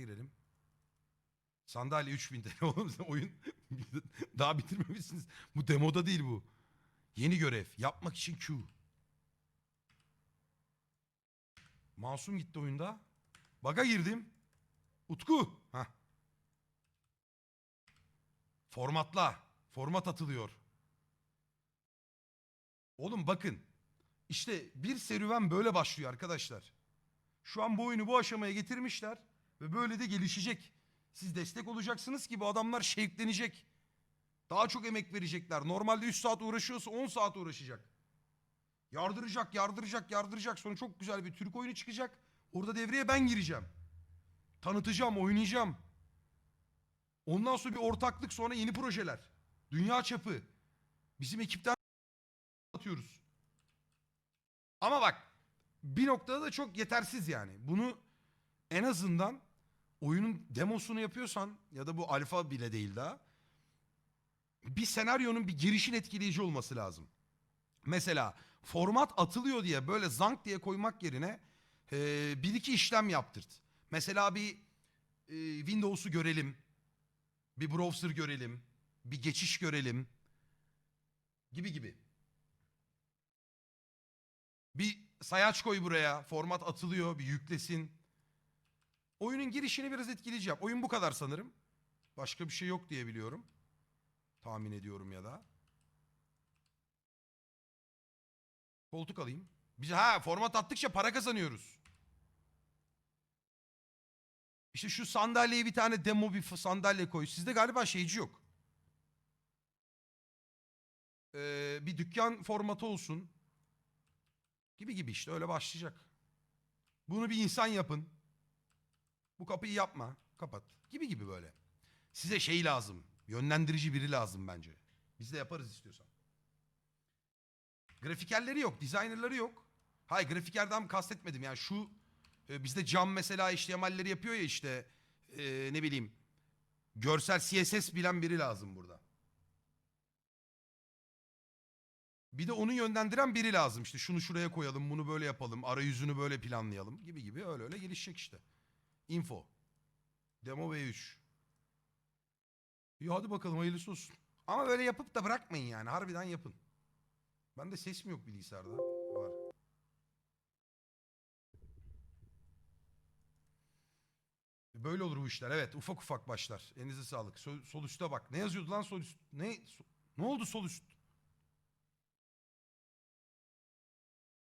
girelim. Sandalye 3000 TL oğlum sen oyun daha bitirmemişsiniz. Bu demoda değil bu. Yeni görev. Yapmak için Q. Masum gitti oyunda. Baga girdim. Utku. Hah. Formatla. Format atılıyor. Oğlum bakın. İşte bir serüven böyle başlıyor arkadaşlar. Şu an bu oyunu bu aşamaya getirmişler ve böyle de gelişecek. Siz destek olacaksınız ki bu adamlar şevklenecek. Daha çok emek verecekler. Normalde 3 saat uğraşıyorsa 10 saat uğraşacak. Yardıracak, yardıracak, yardıracak. Sonra çok güzel bir Türk oyunu çıkacak. Orada devreye ben gireceğim. Tanıtacağım, oynayacağım. Ondan sonra bir ortaklık, sonra yeni projeler. Dünya çapı. Bizim ekipten atıyoruz. Ama bak bir noktada da çok yetersiz yani. Bunu en azından oyunun demosunu yapıyorsan ya da bu alfa bile değil daha bir senaryonun bir girişin etkileyici olması lazım. Mesela format atılıyor diye böyle zank diye koymak yerine e, bir iki işlem yaptırt. Mesela bir e, Windows'u görelim. Bir browser görelim. Bir geçiş görelim. Gibi gibi. Bir sayaç koy buraya. Format atılıyor. Bir yüklesin. Oyunun girişini biraz etkileyeceğim. Oyun bu kadar sanırım. Başka bir şey yok diye biliyorum. Tahmin ediyorum ya da. Koltuk alayım. Biz ha format attıkça para kazanıyoruz. İşte şu sandalyeye bir tane demo bir sandalye koy. Sizde galiba şeyci yok. Ee, bir dükkan formatı olsun. Gibi gibi işte öyle başlayacak. Bunu bir insan yapın. Bu kapıyı yapma. Kapat. Gibi gibi böyle. Size şey lazım. Yönlendirici biri lazım bence. Biz de yaparız istiyorsan. Grafikerleri yok. Designerları yok. Hayır grafikerden kastetmedim. Yani şu e, bizde cam mesela HTML'leri yapıyor ya işte e, ne bileyim görsel CSS bilen biri lazım burada. Bir de onu yönlendiren biri lazım. İşte şunu şuraya koyalım, bunu böyle yapalım, arayüzünü böyle planlayalım gibi gibi öyle öyle gelişecek işte. Info. Demo V3. İyi hadi bakalım hayırlısı olsun. Ama böyle yapıp da bırakmayın yani. Harbiden yapın. Bende ses mi yok bilgisayarda? Var. Böyle olur bu işler. Evet ufak ufak başlar. Elinize sağlık. Sol, sol üstte bak. Ne yazıyordu lan sol üst? Ne? So- ne oldu sol üst?